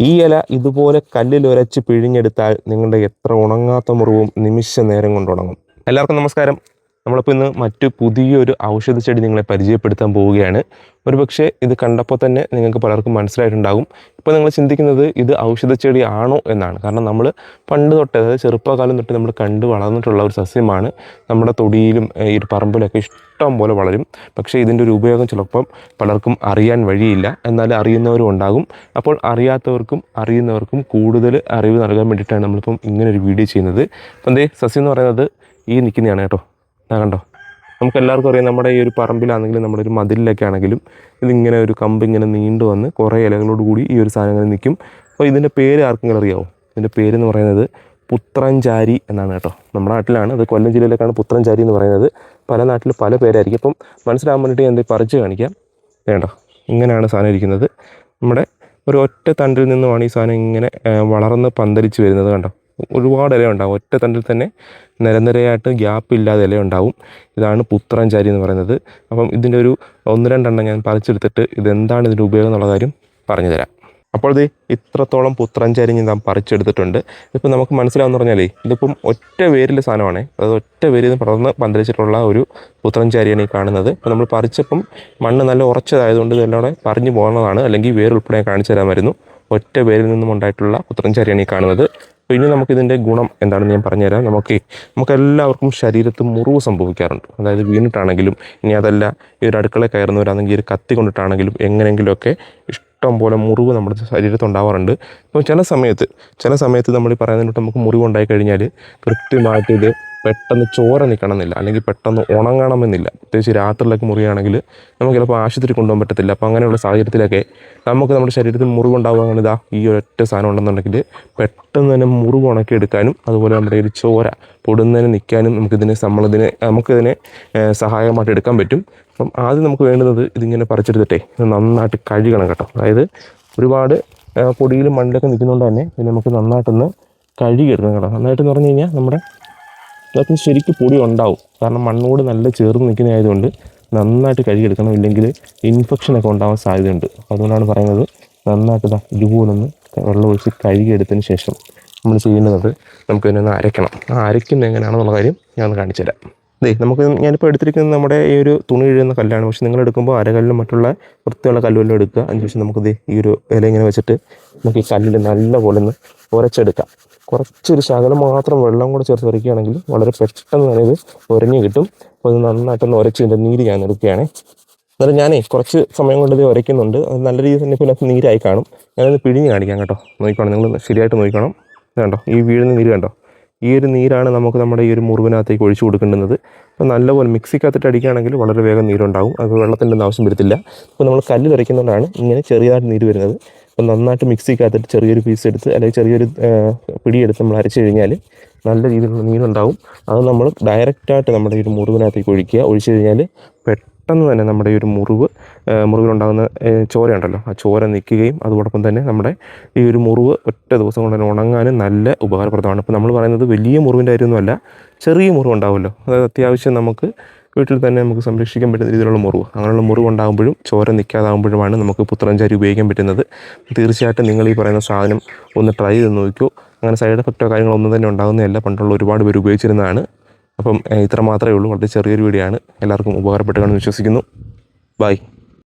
ഈ ഇല ഇതുപോലെ കല്ലിൽ ഉരച്ച് പിഴിഞ്ഞെടുത്താൽ നിങ്ങളുടെ എത്ര ഉണങ്ങാത്ത മുറിവും നിമിഷ നേരം കൊണ്ട് ഉണങ്ങും. എല്ലാവർക്കും നമസ്കാരം. നമ്മളിപ്പോൾ ഇന്ന് മറ്റു പുതിയൊരു ഔഷധ ചെടി നിങ്ങളെ പരിചയപ്പെടുത്താൻ പോവുകയാണ്. ഒരുപക്ഷെ ഇത് കണ്ടപ്പോൾ തന്നെ നിങ്ങൾക്ക് പലർക്കും മനസ്സിലായിട്ടുണ്ടാകും. ഇപ്പോൾ നിങ്ങൾ ചിന്തിക്കുന്നത് ഇത് ഔഷധ ചെടി ആണോ എന്നാണ്. കാരണം നമ്മൾ പണ്ട് തൊട്ട് അതായത് ചെറുപ്പകാലം തൊട്ട് നമ്മൾ കണ്ടു വളർന്നിട്ടുള്ള ഒരു സസ്യമാണ്. നമ്മുടെ തൊടിയിലും ഈ ഒരു പറമ്പിലൊക്കെ ഇഷ്ടം പോലെ വളരും. പക്ഷേ ഇതിന്റെ ഒരു ഉപയോഗം ചിലപ്പം പലർക്കും അറിയാൻ വഴിയില്ല. എന്നാൽ അറിയുന്നവരും ഉണ്ടാകും. അപ്പോൾ അറിയാത്തവർക്കും അറിയുന്നവർക്കും കൂടുതൽ അറിവ് നൽകാൻ വേണ്ടിയിട്ടാണ് നമ്മളിപ്പം ഇങ്ങനെ ഒരു വീഡിയോ ചെയ്യുന്നത്. അപ്പം എന്തേ സസ്യം എന്ന് പറയുന്നത് ഈ നിൽക്കുന്നതാണ് കേട്ടോ. കണ്ടോ? നമുക്ക് എല്ലാവർക്കും അറിയാം നമ്മുടെ ഈ ഒരു പറമ്പിലാണെങ്കിലും നമ്മുടെ ഒരു മതിലിലൊക്കെ ആണെങ്കിലും ഇതിങ്ങനെ ഒരു കമ്പ് ഇങ്ങനെ നീണ്ടു വന്ന് കുറേ ഇലകളോട് കൂടി ഈ ഒരു സാധനം ഇങ്ങനെ നിൽക്കും. അപ്പോൾ ഇതിന്റെ പേര് ആർക്കെങ്കിലും അറിയാവോ? ഇതിന്റെ പേരെന്ന് പറയുന്നത് പുത്രഞ്ചാരി എന്നാണ് കേട്ടോ. നമ്മുടെ നാട്ടിലാണ്. അത് കൊല്ലം ജില്ലയിലേക്കാണ് പുത്രഞ്ചാരി എന്ന് പറയുന്നത്. പല നാട്ടിൽ പല പേരായിരിക്കും. അപ്പം മനസ്സിലാകാൻ വേണ്ടിയിട്ട് ഞാൻ പറിച്ച് കാണിക്കാം. വേണ്ട ഇങ്ങനെയാണ് സാധനം ഇരിക്കുന്നത്. നമ്മുടെ ഒരു ഒറ്റ തണ്ടിൽ നിന്നുമാണ് ഈ സാധനം ഇങ്ങനെ വളർന്ന് പന്തലിച്ച് വരുന്നത് കണ്ടോ? ഒരുപാട് ഇല ഉണ്ടാകും ഒറ്റ തണ്ടിൽ തന്നെ നിരനിരയായിട്ട് ഗ്യാപ്പ് ഇല്ലാതെ ഇല ഉണ്ടാവും ഇതാണ് പുത്രഞ്ചാരി എന്ന് പറയുന്നത്. അപ്പം ഇതിന്റെ ഒരു ഒന്ന് രണ്ടെണ്ണം ഞാൻ പറിച്ചെടുത്തിട്ട് ഇതെന്താണ് ഇതിന്റെ ഉപയോഗം എന്നുള്ള കാര്യം പറഞ്ഞു തരാം അപ്പോൾ ഇത് ഇത്രത്തോളം പുത്രഞ്ചാരി ഞാൻ പറിച്ചെടുത്തിട്ടുണ്ട്. ഇപ്പം നമുക്ക് മനസ്സിലാവുന്ന പറഞ്ഞാലേ ഇതിപ്പം ഒറ്റ വേരിലെ സാധനമാണ്. അതായത് ഒറ്റ വേരിൽ നിന്ന് പടർന്ന് പന്തലിച്ചിട്ടുള്ള ഒരു പുത്രഞ്ചാരിയാണ് ഈ കാണുന്നത്. അപ്പോൾ നമ്മൾ പറിച്ചപ്പം മണ്ണ് നല്ല ഉറച്ചതായതുകൊണ്ട് ഇതെല്ലാം പറഞ്ഞു പോകുന്നതാണ് അല്ലെങ്കിൽ വേരുൾപ്പെടെ കാണിച്ചു തരാമായിരുന്നു ഒറ്റ വേരിൽ നിന്നും ഉണ്ടായിട്ടുള്ള പുത്രഞ്ചാരിയാണ് ഈ കാണുന്നത്. അപ്പോൾ ഇനി നമുക്കിതിന്റെ ഗുണം എന്താണെന്ന് ഞാൻ പറഞ്ഞുതരാം. നമുക്ക് നമുക്ക് എല്ലാവർക്കും ശരീരത്ത് മുറിവ് സംഭവിക്കാറുണ്ട്. അതായത് വീണിട്ടാണെങ്കിലും ഇനി അതല്ല ഈ ഒരു അടുക്കള കയറുന്നവരാണെങ്കിൽ ഒരു കത്തി കൊണ്ടിട്ടാണെങ്കിലും എങ്ങനെയെങ്കിലുമൊക്കെ ഇഷ്ടം പോലെ മുറിവ് നമ്മുടെ ശരീരത്ത് ഉണ്ടാവാറുണ്ട്. അപ്പോൾ ചില സമയത്ത് ചില സമയത്ത് നമ്മൾ ഈ പറയുന്നതിനോട്ട് നമുക്ക് മുറിവ് ഉണ്ടായി കഴിഞ്ഞാൽ കൃത്യമായിട്ട് ഇത് പെട്ടെന്ന് ചോര നിൽക്കണമെന്നില്ല അല്ലെങ്കിൽ പെട്ടെന്ന് ഉണങ്ങണമെന്നില്ല. പ്രത്യേകിച്ച് രാത്രിയിലൊക്കെ മുറിയാണെങ്കിൽ നമുക്ക് ചിലപ്പോൾ ആശുപത്രി കൊണ്ടുപോകാൻ പറ്റത്തില്ല. അപ്പോൾ അങ്ങനെയുള്ള സാഹചര്യത്തിലൊക്കെ നമുക്ക് നമ്മുടെ ശരീരത്തിൽ മുറിവുണ്ടാവുകയാണ് ഇതാ ഈ ഒരൊറ്റ സാധനം ഉണ്ടെന്നുണ്ടെങ്കിൽ പെട്ടെന്ന് തന്നെ മുറിവ് ഉണക്കി എടുക്കാനും അതുപോലെ നമ്മുടെ ഒരു ചോര പൊടുന്നതിന് നിൽക്കാനും നമുക്കിതിനെ നമ്മളിതിനെ നമുക്കിതിനെ സഹായകമായിട്ട് എടുക്കാൻ പറ്റും. അപ്പം ആദ്യം നമുക്ക് വേണ്ടുന്നത് ഇതിങ്ങനെ പറിച്ചെടുത്തിട്ടേ നന്നായിട്ട് കഴുകണം കേട്ടോ. അതായത് ഒരുപാട് പൊടിയിലും മണ്ണിലൊക്കെ നിൽക്കുന്നതുകൊണ്ട് തന്നെ ഇത് നമുക്ക് നന്നായിട്ടൊന്ന് കഴുകിയെടുക്കണം കേട്ടോ. നന്നായിട്ടെന്ന് പറഞ്ഞു കഴിഞ്ഞാൽ നമ്മുടെ അതിനകത്ത് ശരിക്കും പൊടി ഉണ്ടാവും. കാരണം മണ്ണോട് നല്ല ചേർന്ന് നിൽക്കുന്നതായതുകൊണ്ട് നന്നായിട്ട് കഴുകിയെടുക്കണം. ഇല്ലെങ്കിൽ ഇൻഫെക്ഷനൊക്കെ ഉണ്ടാവാൻ സാധ്യതയുണ്ട്. അതുകൊണ്ടാണ് പറയുന്നത് നന്നായിട്ട് ഇതാ ഇതുപോലൊന്ന് വെള്ളം ഒഴിച്ച് കഴുകിയെടുത്തതിന് ശേഷം നമ്മൾ ചെയ്യുന്നത് നമുക്ക് ഇതിനെ ഒന്ന് അരയ്ക്കണം. ആ അരയ്ക്കുന്നത് എങ്ങനെയാണെന്നുള്ള കാര്യം ഞാൻ ഒന്ന് കാണിച്ചു തരാം ദേ നമുക്ക് ഞാനിപ്പോൾ എടുത്തിരിക്കുന്നത് നമ്മുടെ ഈ ഒരു തുണി എഴുതുന്ന കല്ലാണ്. പക്ഷെ നിങ്ങൾ എടുക്കുമ്പോൾ അരകല്ലും മറ്റുള്ള വൃത്തിയുള്ള കല്ലുവെല്ലാം എടുക്കുക. അതിനുശേഷം നമുക്ക് ദേ ഈ ഒരു ഇല ഇങ്ങനെ വെച്ചിട്ട് നമുക്ക് ഈ കല്ലിൽ നല്ലപോലെ ഒന്ന് ഉരച്ചെടുക്കാം കുറച്ചൊരു ശകലം മാത്രം വെള്ളം കൂടെ ചേർത്ത് ഉരയ്ക്കുകയാണെങ്കിൽ വളരെ പെട്ടെന്ന് തന്നെ ഇത് ഉരഞ്ഞു കിട്ടും. അപ്പോൾ ഇത് നന്നായിട്ടൊന്ന് ഉരച്ച് ഇതിന്റെ നീര് ഞാൻ എടുക്കുകയാണേ. എന്നാലും ഞാനേ കുറച്ച് സമയം കൊണ്ട് ഇത് ഉരയ്ക്കുന്നുണ്ട് അത് നല്ല രീതിയിൽ തന്നെ ഇപ്പോൾ നീരായി കാണും. ഞാനത് പിഴിഞ്ഞ് കാണിക്കാം കേട്ടോ. നോക്കിക്കോണം നിങ്ങൾ ശരിയായിട്ട് നോക്കിക്കോണം. കണ്ടോ? ഈ വീഴുന്ന നീര് കണ്ടോ? ഈ ഒരു നീരാണ് നമുക്ക് നമ്മുടെ ഈ ഒരു മുറിവിനകത്തേക്ക് ഒഴിച്ചു കൊടുക്കേണ്ടുന്നത്. അപ്പോൾ നല്ലപോലെ മിക്സിക്കകത്തിട്ട് അടിക്കുകയാണെങ്കിൽ വളരെ വേഗം നീരുണ്ടാവും. അത് വെള്ളത്തിന്റെ ഒന്നും ആവശ്യം വരത്തില്ല അപ്പോൾ നമ്മൾ കല്ല് തുറയ്ക്കുന്നതുകൊണ്ടാണ് ഇങ്ങനെ ചെറിയതായിട്ട് നീര് വരുന്നത്. അപ്പോൾ നന്നായിട്ട് മിക്സിക്കകത്തിട്ട് ചെറിയൊരു പീസ് എടുത്ത് അല്ലെങ്കിൽ ചെറിയൊരു പിടിയെടുത്ത് നമ്മൾ അരച്ചു കഴിഞ്ഞാൽ നല്ല രീതിയിലുള്ള നീരുണ്ടാവും. അത് നമ്മൾ ഡയറക്റ്റായിട്ട് നമ്മുടെ ഈ ഒരു മുറിവിനകത്തേക്ക് ഒഴിക്കുക. ഒഴിച്ചു കഴിഞ്ഞാൽ പെട്ടെന്ന് തന്നെ നമ്മുടെ ഈ ഒരു മുറിവ് മുറിവിലുണ്ടാകുന്ന ചോരയുണ്ടല്ലോ. ആ ചോര നിൽക്കുകയും അതോടൊപ്പം തന്നെ നമ്മുടെ ഈ ഒരു മുറിവ് ഒറ്റ ദിവസം കൊണ്ട് തന്നെ ഉണങ്ങാനും നല്ല ഉപകാരപ്രദമാണ്. ഇപ്പോൾ നമ്മൾ പറയുന്നത് വലിയ മുറിവിന്റെ കാര്യമൊന്നുമല്ല ചെറിയ മുറിവ് ഉണ്ടാവുമല്ലോ അതായത് അത്യാവശ്യം നമുക്ക് വീട്ടിൽ തന്നെ നമുക്ക് സംരക്ഷിക്കാൻ പറ്റുന്ന രീതിയിലുള്ള മുറിവ്. അങ്ങനെയുള്ള മുറിവ് ഉണ്ടാകുമ്പോഴും ചോര നിൽക്കാതാകുമ്പോഴുമാണ് നമുക്ക് പുത്രഞ്ചാരി ഉപയോഗിക്കാൻ പറ്റുന്നത്. തീർച്ചയായിട്ടും നിങ്ങൾ ഈ പറയുന്ന സാധനം ഒന്ന് ട്രൈ ചെയ്ത് നോക്കൂ അങ്ങനെ സൈഡ് എഫക്റ്റോ കാര്യങ്ങളോ ഒന്നും തന്നെ ഉണ്ടാകുന്നതല്ല. പണ്ടുള്ള ഒരുപാട് പേര് ഉപയോഗിച്ചിരുന്നതാണ്. അപ്പം ഇത്ര മാത്രമേ ഉള്ളൂ. വളരെ ചെറിയൊരു വീഡിയോ ആണ്. എല്ലാവർക്കും ഉപകാരപ്പെട്ടു കാണുമെന്ന് വിശ്വസിക്കുന്നു. ബൈ.